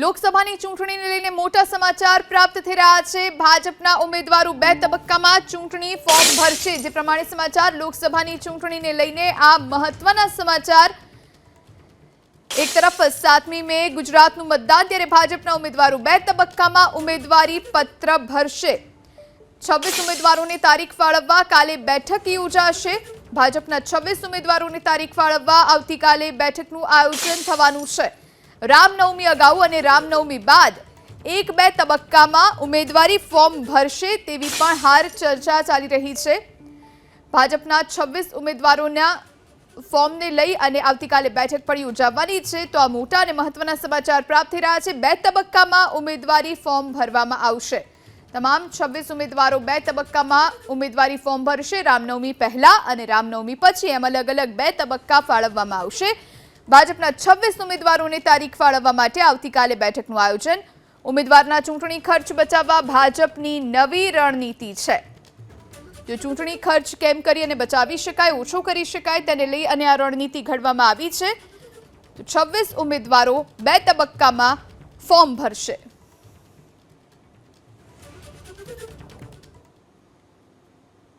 લોકસભાની ચૂંટણીને લઈને મોટા સમાચાર પ્રાપ્ત થઈ રહ્યા છે. ભાજપના ઉમેદવારો બે તબક્કામાં ચૂંટણી ફોર્મ ભરશે. જે પ્રમાણે સમાચાર લોકસભાની ચૂંટણીને લઈને આ મહત્વના સમાચાર. એક તરફ સાતમી મે ગુજરાતનું મતદાન, ત્યારે ભાજપના ઉમેદવારો બે તબક્કામાં ઉમેદવારી પત્ર ભરશે. છવ્વીસ ઉમેદવારોને તારીખ ફાળવવા કાલે બેઠક યોજાશે. ભાજપના છવ્વીસ ઉમેદવારોને તારીખ ફાળવવા આવતીકાલે બેઠકનું આયોજન થવાનું છે. રામનવમી અગાઉ અને રામનવમી બાદ એક બે તબક્કામાં ઉમેદવારી ફોર્મ ભરશે તેવી પણ હાર ચર્ચા ચાલી રહી છે. ભાજપના છવ્વીસ ઉમેદવારોના ફોર્મને લઈ અને આવતીકાલે બેઠક પણ યોજાવાની છે તો આ મોટા અને મહત્વના સમાચાર પ્રાપ્ત થઈ રહ્યા છે. બે તબક્કામાં ઉમેદવારી ફોર્મ ભરવામાં આવશે. તમામ છવ્વીસ ઉમેદવારો બે તબક્કામાં ઉમેદવારી ફોર્મ ભરશે. રામનવમી પહેલા અને રામનવમી પછી એમ અલગ અલગ બે તબક્કા ફાળવવામાં આવશે. ભાજપના છવ્વીસ ઉમેદવારોને તારીખ ફાળવવા માટે આવતીકાલે બેઠકનું આયોજન. ઉમેદવારના ચૂંટણી ખર્ચ બચાવવા ભાજપની નવી રણનીતિ છે. જો ચૂંટણી ખર્ચ કેમ કરી અને બચાવી શકાય, ઓછો કરી શકાય, તેને લઈ અને આ રણનીતિ ઘડવામાં આવી છે છવ્વીસ ઉમેદવારો બે તબક્કામાં ફોર્મ ભરશે.